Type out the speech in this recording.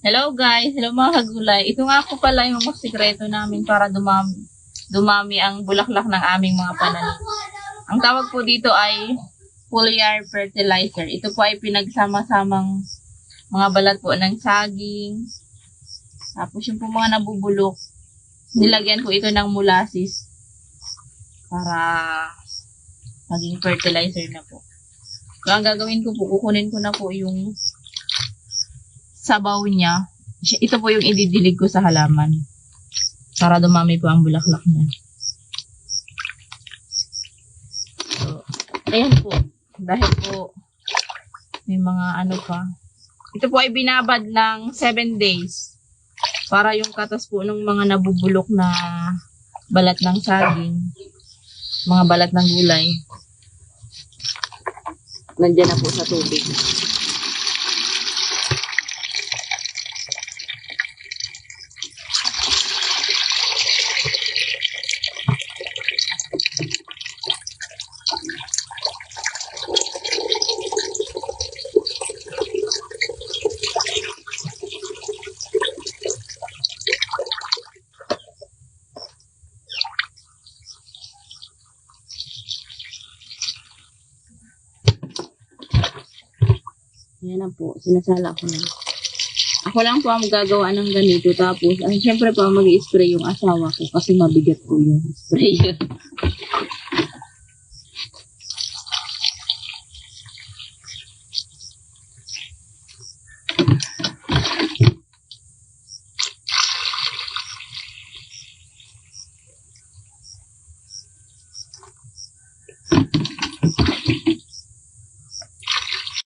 Hello guys, hello mga kagulay. Ito nga po pala yung mga sikreto namin para dumami, dumami ang bulaklak ng aming mga pananim. Ang tawag po dito ay foliar fertilizer. Ito po ay pinagsama-samang mga balat po ng saging. Tapos yung po mga nabubulok, nilagyan ko ito ng molasses para maging fertilizer na po. So, ang gagawin ko po, kukunin ko na po yung sabaw niya. Ito po yung ididilig ko sa halaman. Para dumami po ang bulaklak niya. So, ayan po. Dahil po, may mga ano pa. Ito po ay binabad ng 7 days. Para yung katas po ng mga nabubulok na balat ng saging, mga balat ng gulay, nandiyan na po sa tubig. Yan na po, sinasala ko na. Ako lang po ang gagawa ng ganito. Tapos, ang syempre po mag spray yung asawa ko kasi mabigat po yung spray.